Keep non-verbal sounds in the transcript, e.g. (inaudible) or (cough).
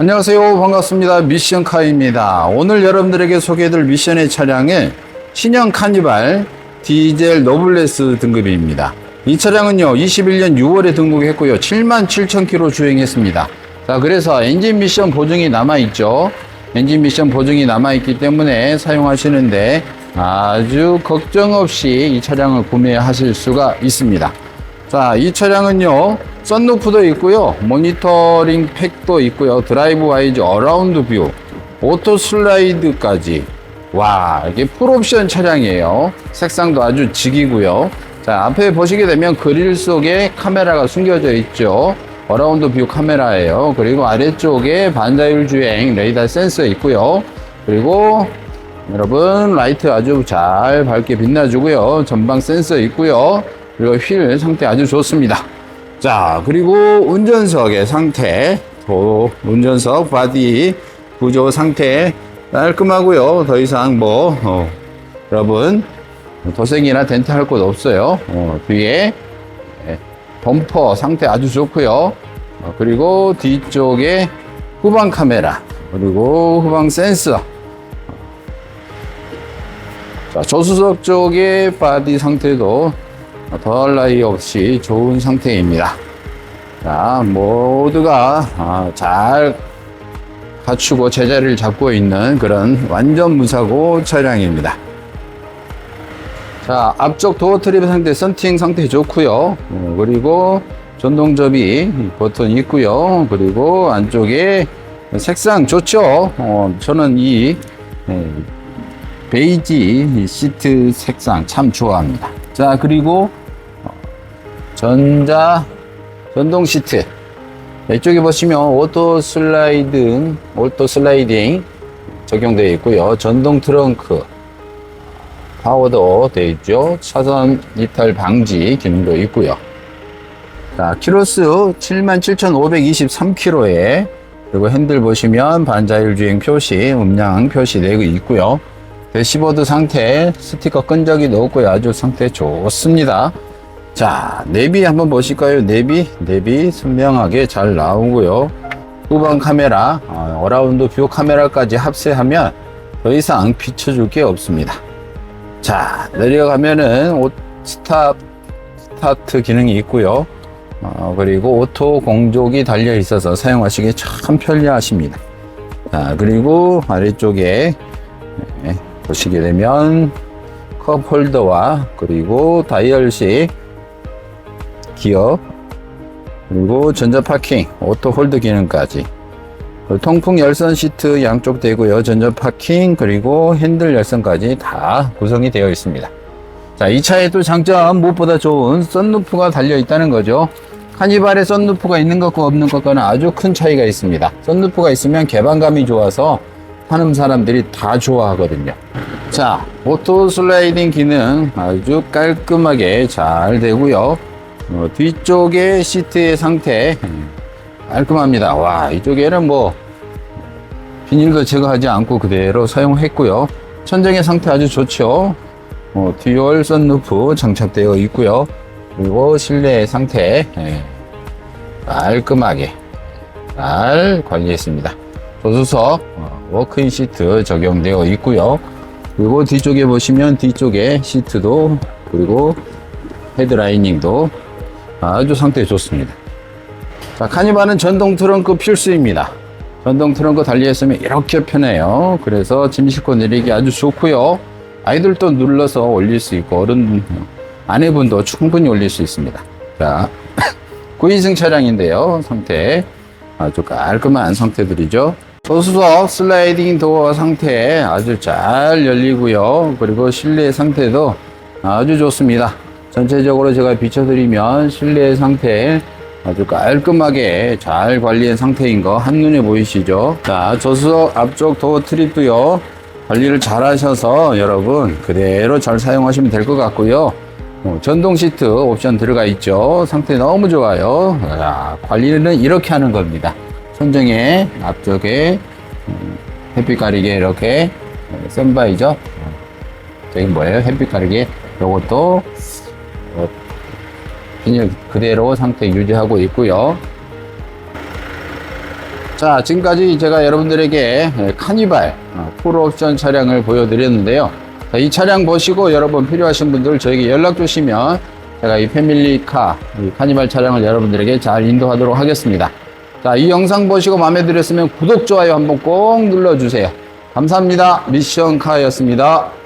안녕하세요. 반갑습니다. 미션카입니다. 오늘 여러분들에게 소개해드릴 미션의 차량은 신형 카니발 디젤 노블레스 등급입니다. 이 차량은요, 21년 6월에 등록했고요. 7만 7천 킬로 주행했습니다. 자, 그래서 엔진 미션 보증이 남아있죠. 엔진 미션 보증이 남아있기 때문에 사용하시는데 아주 걱정 없이 이 차량을 구매하실 수가 있습니다. 자, 이 차량은요, 썬루프도 있고요, 모니터링 팩도 있고요, 드라이브 와이즈 어라운드 뷰, 오토 슬라이드까지. 와, 이게 풀옵션 차량이에요. 색상도 아주 직이고요. 자, 앞에 보시게 되면 그릴 속에 카메라가 숨겨져 있죠. 어라운드 뷰 카메라예요. 그리고 아래쪽에 반자율 주행 레이더 센서 있고요. 그리고 여러분 라이트 아주 잘 밝게 빛나주고요. 전방 센서 있고요. 그리고 휠 상태 아주 좋습니다. 자 그리고 운전석의 상태, 또 운전석 바디 구조 상태 깔끔하고요. 더 이상 뭐 어, 여러분 도색이나 덴트 할 곳 없어요. 어, 뒤에 예, 범퍼 상태 아주 좋고요. 어, 그리고 뒤쪽에 후방 카메라 그리고 후방 센서 자, 조수석 쪽의 바디 상태도 더할 나위 없이 좋은 상태입니다. 자, 모두가 아, 잘 갖추고 제자리를 잡고 있는 그런 완전 무사고 차량입니다. 자, 앞쪽 도어 트립 상태, 썬팅 상태 좋고요. 어, 그리고 전동 접이 버튼 있고요. 그리고 안쪽에 색상 좋죠. 어, 저는 이 예, 베이지 시트 색상 참 좋아합니다. 자, 그리고 어, 전자 전동 시트. 이쪽에 보시면 오토 슬라이드, 오토 슬라이딩 적용되어 있고요. 전동 트렁크, 파워도 되어 있죠. 차선 이탈 방지 기능도 있고요. 자, 키로수 77,523km에 그리고 핸들 보시면 반자율 주행 표시, 음량 표시 되고 있고요. 대시보드 상태, 스티커 끈적이도 없고요. 아주 상태 좋습니다. 자, 내비 한번 보실까요? 내비, 내비 선명하게 잘 나오고요. 후방 카메라, 어, 어라운드 뷰 카메라까지 합세하면 더 이상 비춰줄 게 없습니다. 자, 내려가면은 오, 스탑, 스타트 기능이 있고요. 어, 그리고 오토 공족이 달려 있어서 사용하시기 참 편리하십니다. 자, 그리고 아래쪽에 네, 보시게 되면 컵 홀더와 그리고 다이얼식 기어 그리고 전자 파킹 오토 홀드 기능까지. 통풍 열선 시트 양쪽 되고요. 전자 파킹 그리고 핸들 열선까지 다 구성이 되어 있습니다. 자 이 차에도 장점 무엇보다 좋은 썬루프가 달려 있다는 거죠. 카니발에 썬루프가 있는 것과 없는 것과는 아주 큰 차이가 있습니다. 썬루프가 있으면 개방감이 좋아서 타는 사람들이 다 좋아하거든요. 자 오토 슬라이딩 기능 아주 깔끔하게 잘 되고요 어, 뒤쪽의 시트의 상태 깔끔합니다. 와 이쪽에는 뭐 비닐도 제거하지 않고 그대로 사용했고요. 천정의 상태 아주 좋죠. 어, 듀얼 썬루프 장착되어 있고요. 그리고 실내 상태 예, 깔끔하게 잘 관리했습니다. 조수석 어, 워크인 시트 적용되어 있고요. 그리고 뒤쪽에 보시면 뒤쪽에 시트도 그리고 헤드라이닝도 아주 상태 좋습니다. 자, 카니발은 전동 트렁크 필수입니다. 전동 트렁크 달려있으면 이렇게 편해요. 그래서 짐 싣고 내리기 아주 좋고요. 아이들도 눌러서 올릴 수 있고 어른 아내분도 충분히 올릴 수 있습니다. 자, (coughs) 9인승 차량인데요. 상태 아주 깔끔한 상태들이죠. 조수석 슬라이딩 도어 상태 아주 잘 열리고요. 그리고 실내 상태도 아주 좋습니다. 전체적으로 제가 비춰드리면 실내 상태 아주 깔끔하게 잘 관리한 상태인 거 한눈에 보이시죠? 자, 조수석 앞쪽 도어 트립도요. 관리를 잘 하셔서 여러분 그대로 잘 사용하시면 될 것 같고요. 어, 전동 시트 옵션 들어가 있죠. 상태 너무 좋아요. 자, 관리는 이렇게 하는 겁니다. 천정에 앞쪽에 음, 햇빛 가리개 이렇게 어, 센바이죠. 어, 저기 뭐예요? 햇빛 가리개. 요것도 어, 비닐 그대로 상태 유지하고 있고요. 자, 지금까지 제가 여러분들에게 예, 카니발 어, 풀옵션 차량을 보여드렸는데요. 자, 이 차량 보시고 여러분 필요하신 분들 저에게 연락 주시면 제가 이 패밀리카, 이 카니발 차량을 여러분들에게 잘 인도하도록 하겠습니다. 자, 이 영상 보시고 마음에 들었으면 구독, 좋아요 한번 꼭 눌러주세요. 감사합니다. 미션카였습니다.